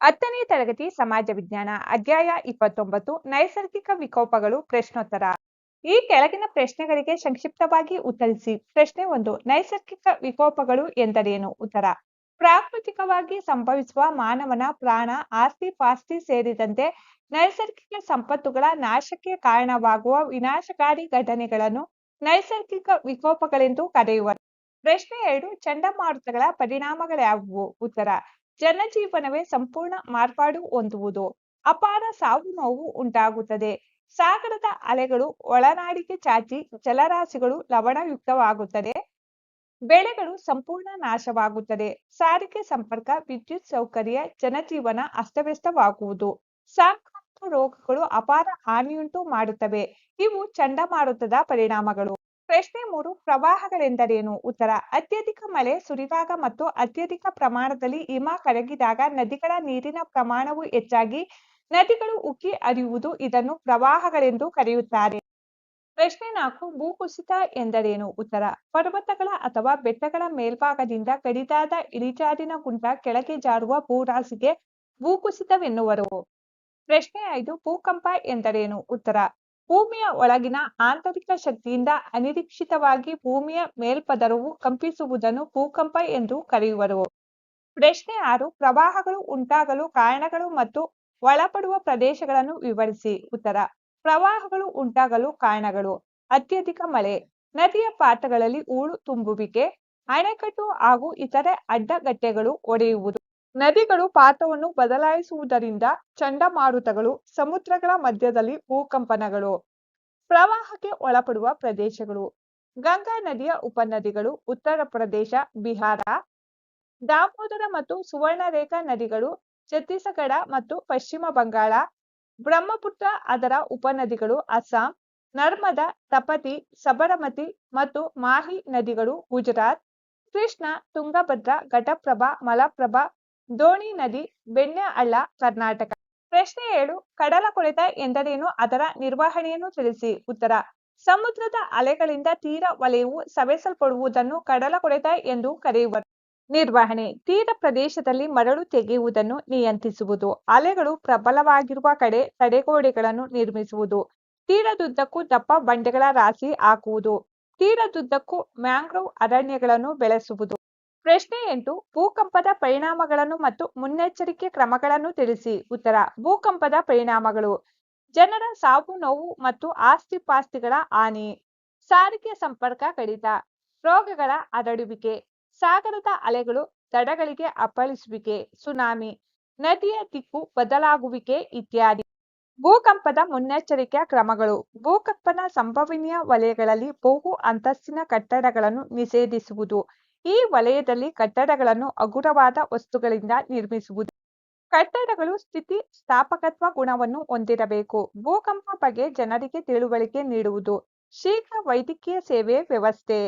ಹತ್ತನೇ ತರಗತಿ ಸಮಾಜ ವಿಜ್ಞಾನ, ಅಧ್ಯಾಯ ಇಪ್ಪತ್ತೊಂಬತ್ತು, ನೈಸರ್ಗಿಕ ವಿಕೋಪಗಳು ಪ್ರಶ್ನೋತ್ತರ. ಈ ಕೆಳಗಿನ ಪ್ರಶ್ನೆಗಳಿಗೆ ಸಂಕ್ಷಿಪ್ತವಾಗಿ ಉತ್ತರಿಸಿ. ಪ್ರಶ್ನೆ ಒಂದು, ನೈಸರ್ಗಿಕ ವಿಕೋಪಗಳು ಎಂದರೇನು? ಉತ್ತರ, ಪ್ರಾಕೃತಿಕವಾಗಿ ಸಂಭವಿಸುವ ಮಾನವನ ಪ್ರಾಣ, ಆಸ್ತಿ ಪಾಸ್ತಿ ಸೇರಿದಂತೆ ನೈಸರ್ಗಿಕ ಸಂಪತ್ತುಗಳ ನಾಶಕ್ಕೆ ಕಾರಣವಾಗುವ ವಿನಾಶಕಾರಿ ಘಟನೆಗಳನ್ನು ನೈಸರ್ಗಿಕ ವಿಕೋಪಗಳೆಂದು ಕರೆಯುವರು. ಪ್ರಶ್ನೆ ಎರಡು, ಚಂಡಮಾರುತಗಳ ಪರಿಣಾಮಗಳ್ಯಾವುವು ಉತ್ತರ ಜನಜೀವನವೇ ಸಂಪೂರ್ಣ ಮಾರ್ಪಾಡು ಹೊಂದುವುದು. ಅಪಾರ ಸಾವು ನೋವು ಉಂಟಾಗುತ್ತದೆ. ಸಾಗರದ ಅಲೆಗಳು ಒಳನಾಡಿಗೆ ಚಾಚಿ ಜಲರಾಶಿಗಳು ಲವಣಯುಕ್ತವಾಗುತ್ತದೆ. ಬೆಳೆಗಳು ಸಂಪೂರ್ಣ ನಾಶವಾಗುತ್ತದೆ. ಸಾರಿಗೆ ಸಂಪರ್ಕ, ವಿದ್ಯುತ್ ಸೌಕರ್ಯ, ಜನಜೀವನ ಅಸ್ತವ್ಯಸ್ತವಾಗುವುದು. ಸಾಂಕ್ರಾಮಿಕ ರೋಗಗಳು ಅಪಾರ ಹಾನಿಯುಂಟು ಮಾಡುತ್ತವೆ. ಇವು ಚಂಡಮಾರುತದ ಪರಿಣಾಮಗಳು. ಪ್ರಶ್ನೆ ಮೂರು, ಪ್ರವಾಹಗಳೆಂದರೇನು? ಉತ್ತರ, ಅತ್ಯಧಿಕ ಮಳೆ ಸುರಿದಾಗ ಮತ್ತು ಅತ್ಯಧಿಕ ಪ್ರಮಾಣದಲ್ಲಿ ಹಿಮ ಕರಗಿದಾಗ ನದಿಗಳ ನೀರಿನ ಪ್ರಮಾಣವು ಹೆಚ್ಚಾಗಿ ನದಿಗಳು ಉಕ್ಕಿ ಹರಿಯುವುದು, ಇದನ್ನು ಪ್ರವಾಹಗಳೆಂದು ಕರೆಯುತ್ತಾರೆ. ಪ್ರಶ್ನೆ ನಾಲ್ಕು, ಭೂಕುಸಿತ ಎಂದರೇನು? ಉತ್ತರ, ಪರ್ವತಗಳ ಅಥವಾ ಬೆಟ್ಟಗಳ ಮೇಲ್ಭಾಗದಿಂದ ಕಡಿದಾದ ಇಳಿಜಾರಿನ ಗುಂಟ ಕೆಳಗೆ ಜಾರುವ ಭೂರಾಸಿಗೆ ಭೂಕುಸಿತವೆನ್ನುವರು. ಪ್ರಶ್ನೆ ಐದು, ಭೂಕಂಪ ಎಂದರೇನು? ಉತ್ತರ ಭೂಮಿಯ ಒಳಗಿನ ಆಂತರಿಕ ಶಕ್ತಿಯಿಂದ ಅನಿರೀಕ್ಷಿತವಾಗಿ ಭೂಮಿಯ ಮೇಲ್ಪದರವು ಕಂಪಿಸುವುದನ್ನು ಭೂಕಂಪ ಎಂದು ಕರೆಯುವರು. ಪ್ರಶ್ನೆ ಆರು, ಪ್ರವಾಹಗಳು ಉಂಟಾಗಲು ಕಾರಣಗಳು ಮತ್ತು ಒಳಪಡುವ ಪ್ರದೇಶಗಳನ್ನು ವಿವರಿಸಿ. ಉತ್ತರ, ಪ್ರವಾಹಗಳು ಉಂಟಾಗಲು ಕಾರಣಗಳು. ಅತ್ಯಧಿಕ ಮಳೆ, ನದಿಯ ಪಾತ್ರಗಳಲ್ಲಿ ಹೂಳು ತುಂಬುವಿಕೆ, ಅಣೆಕಟ್ಟು ಹಾಗೂ ಇತರೆ ಅಡ್ಡಗಟ್ಟೆಗಳು ಒಡೆಯುವುದು. ನದಿಗಳು ಪಾತ್ರವನ್ನು ಬದಲಾಯಿಸುವುದರಿಂದ ಚಂಡಮಾರುತಗಳು ಸಮುದ್ರಗಳ ಮಧ್ಯದಲ್ಲಿ ಭೂಕಂಪನಗಳು ಪ್ರವಾಹಕ್ಕೆ ಒಳಪಡುವ ಪ್ರದೇಶಗಳು. ಗಂಗಾ ನದಿಯ ಉಪನದಿಗಳು, ಉತ್ತರ ಪ್ರದೇಶ, ಬಿಹಾರ, ದಾಮೋದರ ಮತ್ತು ಸುವರ್ಣರೇಖಾ ನದಿಗಳು, ಛತ್ತೀಸ್ಗಢ ಮತ್ತು ಪಶ್ಚಿಮ ಬಂಗಾಳ, ಬ್ರಹ್ಮಪುತ್ರ ಅದರ ಉಪನದಿಗಳು, ಅಸ್ಸಾಂ, ನರ್ಮದಾ, ತಪತಿ, ಸಬರಮತಿ ಮತ್ತು ಮಾಹಿ ನದಿಗಳು, ಗುಜರಾತ್, ಕೃಷ್ಣ, ತುಂಗಭದ್ರಾ, ಘಟಪ್ರಭಾ, ಮಲಪ್ರಭಾ ದೋಣಿ ನದಿ ಬೆಣ್ಣೆ ಹಳ್ಳ ಕರ್ನಾಟಕ. ಪ್ರಶ್ನೆ ಏಳು, ಕಡಲ ಕೊಳೆತ ಎಂದರೇನು? ಅದರ ನಿರ್ವಹಣೆಯನ್ನು ತಿಳಿಸಿ. ಉತ್ತರ, ಸಮುದ್ರದ ಅಲೆಗಳಿಂದ ತೀರ ವಲಯವು ಸವೆಸಲ್ಪಡುವುದನ್ನು ಕಡಲ ಕೊಳೆತ ಎಂದು ಕರೆಯುವ ನಿರ್ವಹಣೆ. ತೀರ ಪ್ರದೇಶದಲ್ಲಿ ಮರಳು ತೆಗೆಯುವುದನ್ನು ನಿಯಂತ್ರಿಸುವುದು. ಅಲೆಗಳು ಪ್ರಬಲವಾಗಿರುವ ಕಡೆ ತಡೆಗೋಡೆಗಳನ್ನು ನಿರ್ಮಿಸುವುದು. ತೀರದುದ್ದಕ್ಕೂ ದಪ್ಪ ಬಂಡೆಗಳ ರಾಶಿ ಹಾಕುವುದು. ತೀರದುದ್ದಕ್ಕೂ ಮ್ಯಾಂಗ್ರೋವ್ ಅರಣ್ಯಗಳನ್ನು ಬೆಳೆಸುವುದು. ಪ್ರಶ್ನೆ ಎಂಟು ಭೂಕಂಪದ ಪರಿಣಾಮಗಳನ್ನು ಮತ್ತು ಮುನ್ನೆಚ್ಚರಿಕೆ ಕ್ರಮಗಳನ್ನು ತಿಳಿಸಿ. ಉತ್ತರ, ಭೂಕಂಪದ ಪರಿಣಾಮಗಳು. ಜನರ ಸಾವು ನೋವು ಮತ್ತು ಆಸ್ತಿ ಪಾಸ್ತಿಗಳ ಹಾನಿ. ಸಾರಿಗೆ ಸಂಪರ್ಕ ಕಡಿತ. ರೋಗಗಳ ಹರಡುವಿಕೆ ಸಾಗರದ ಅಲೆಗಳು ದಡಗಳಿಗೆ ಅಪ್ಪಳಿಸುವಿಕೆ. ಸುನಾಮಿ. ನದಿಯ ದಿಕ್ಕು ಬದಲಾಗುವಿಕೆ ಇತ್ಯಾದಿ. ಭೂಕಂಪದ ಮುನ್ನೆಚ್ಚರಿಕೆಯ ಕ್ರಮಗಳು. ಭೂಕಂಪನ ಸಂಭವನೀಯ ವಲಯಗಳಲ್ಲಿ ಬಹು ಅಂತಸ್ತಿನ ಕಟ್ಟಡಗಳನ್ನು ನಿಷೇಧಿಸುವುದು. ಈ ವಲಯದಲ್ಲಿ ಕಟ್ಟಡಗಳನ್ನು ಹಗುರವಾದ ವಸ್ತುಗಳಿಂದ ನಿರ್ಮಿಸುವುದು. ಕಟ್ಟಡಗಳು ಸ್ಥಿತಿ ಸ್ಥಾಪಕತ್ವ ಗುಣವನ್ನು ಹೊಂದಿರಬೇಕು. ಭೂಕಂಪ ಬಗ್ಗೆ ಜನರಿಗೆ ತಿಳುವಳಿಕೆ ನೀಡುವುದು. ಶೀಘ್ರ ವೈದ್ಯಕೀಯ ಸೇವೆ ವ್ಯವಸ್ಥೆ.